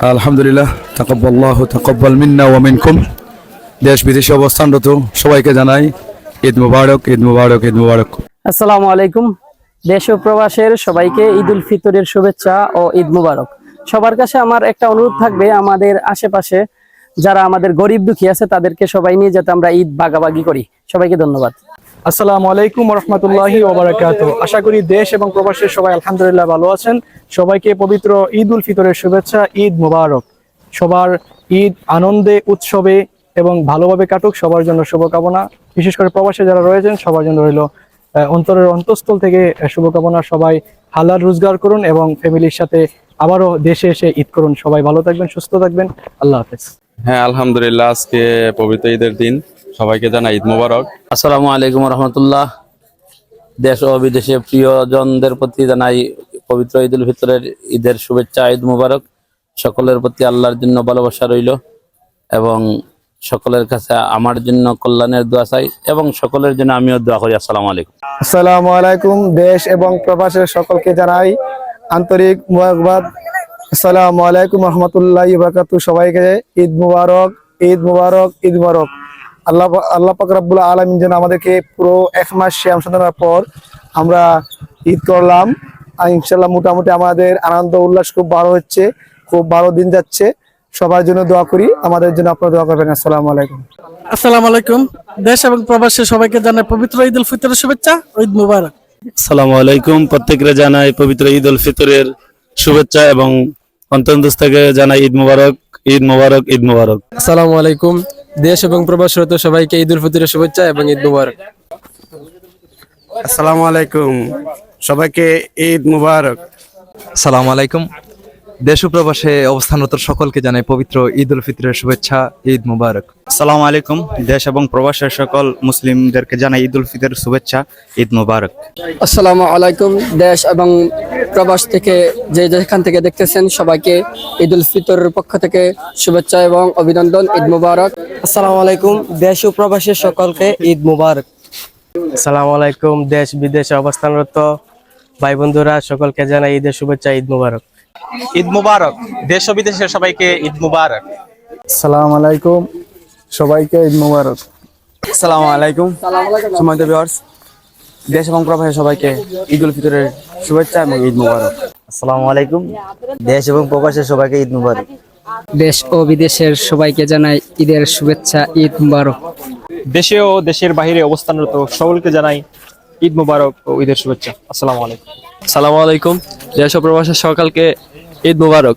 আলহামদুলিল্লাহ, তাকব্বাল্লাহু, তাকব্বাল মিন্না ওয়া মিনকুম। দেশ বিদেশে অবস্থানরত সবাইকে জানাই ঈদ মুবারক ঈদ মুবারক ঈদ মুবারক। আসসালামু আলাইকুম। দেশ প্রবাসের সবাইকে ঈদ উল ফিতরের শুভেচ্ছা ও ঈদ মুবারক। সবার কাছে আমার একটা অনুরোধ থাকবে, আমাদের আশেপাশে যারা আমাদের গরিব দুঃখী আছে, তাদেরকে সবাই নিয়ে যাতে আমরা ঈদ ভাগাভাগি করি। সবাইকে ধন্যবাদ। আসসালামু আলাইকুম রহমতুল্লাহি ওবরাকাত আশা করি দেশ এবং প্রবাসের সবাই আলহামদুলিল্লাহ ভালো আছেন। সবাইকে পবিত্র ঈদ উল ফিতরের শুভেচ্ছা, ঈদ মুবারক। সবার ঈদ আনন্দে, উৎসবে এবং ভালোভাবে কাটুক, সবার জন্য শুভকামনা। বিশেষ করে প্রবাসে যারা রয়েছেন, সবার জন্য রইল অন্তরের অন্তঃস্থল থেকে শুভকামনা। সবাই হালাল রোজগার করুন এবং ফ্যামিলির সাথে আবারও দেশে এসে ঈদ করুন। সবাই ভালো থাকবেন, সুস্থ থাকবেন। আল্লাহ হাফেজ। হ্যাঁ আলহামদুলিল্লাহ, আজকে পবিত্র ঈদের দিন। সবাইকে জানাই ঈদ মোবারক। আসসালামু আলাইকুম রহমতুল্লাহ। দেশ ও বিদেশে প্রিয়জনদের প্রতি জানাই পবিত্র ঈদ উল ফিতরের ঈদের শুভেচ্ছা ঈদ মুবারক। সকলের প্রতি আল্লাহর জন্য ভালোবাসা রইল এবং সকলের কাছে আমার জন্য কল্যাণের দোয়া চাই এবং সকলের জন্য আমিও দোয়া করি। আসসালামু আলাইকুম। আসসালামু আলাইকুম দেশ এবং প্রবাসের সকলকে জানাই আন্তরিক মুবারকবাদ। আসসালামু আলাইকুম রহমতুল্লাহ বাকাতু সবাইকে ঈদ মুবারক ঈদ মুবারক ঈদ মুবারক। আল্লাহ আল্লাহ পাক রাব্বুল আলামিন যেন আমাদেরকে পুরো এক মাস শ্যাম সাধনার পর আমরা ঈদ করলাম। আর ইনশাল্লাহ মোটামুটি আমাদের আনন্দ উল্লাস খুব ভালো হচ্ছে খুব ভালো দিন যাচ্ছে। সবার জন্য দোয়া করি আমাদের জন্য আপনারা দোয়া করবেন। আসসালামু আলাইকুম। আসসালামু আলাইকুম। দেশ এবং প্রবাসী সবাইকে জানাই পবিত্র ঈদ উল ফিতরের শুভেচ্ছা ঈদ মুবারক। সালামু আলাইকুম। প্রত্যেকরে জানাই পবিত্র ঈদ উল ফিতরের শুভেচ্ছা এবং অন্তর্দোষ থেকে জানাই ঈদ মুবারক ঈদ মুবারক ঈদ মুবারক। আসসালামু আলাইকুম। দেশ এবং প্রবাসরত সবাইকে ঈদ উল ফিতরের শুভেচ্ছা এবং ঈদ মুবারক। আসসালামু আলাইকুম। সবাইকে ঈদ মুবারক। আসসালামু আলাইকুম। দেশ ও প্রবাসে অবস্থানরত সকলকে জানাই পবিত্র ঈদ উল ফিতরের শুভেচ্ছা ঈদ মুবারক। সালাম আলাইকুম দেশ এবং প্রবাসের সকল মুসলিমদেরকে জানাই ঈদ উল ফিতরের শুভেচ্ছা ঈদ মুবারক। আসসালামু আলাইকুম দেশ এবং প্রবাস থেকে যে যেখান থেকে দেখতেছেন সবাইকে ঈদ উল ফিতরের পক্ষ থেকে শুভেচ্ছা এবং অভিনন্দন ঈদ মুবারক। আসসালামু আলাইকুম দেশ ও প্রবাসের সকলকে ঈদ মুবারক। আসসালামু আলাইকুম দেশ বিদেশে অবস্থানরত ভাই বন্ধুরা সকলকে জানাই ঈদের শুভেচ্ছা ঈদ মুবারক। ঈদ মুবারক। দেশ ও বিদেশের সবাইকে ঈদ মুবারক। আসসালামু আলাইকুম। সবাইকে ঈদ মুবারক। আসসালামু আলাইকুম। সময় ভিউয়ার্স দেশ এবং প্রবাসে সবাইকে ঈদ উল ফিতরের শুভেচ্ছা এবং ঈদ মুবারক। আসসালামু আলাইকুম। দেশ এবং প্রবাসের সবাইকে ঈদ মুবারক। দেশ ও বিদেশের সবাইকে জানাই ঈদের শুভেচ্ছা ঈদ মুবারক। দেশে ও দেশের বাইরে অবস্থানরত সকলকে জানাই ঈদ মুবারক ও ঈদের শুভেচ্ছা। আসসালামু আলাইকুম। আসসালামু আলাইকুম। ও প্রবাসের সকালকে ঈদ মুবারক।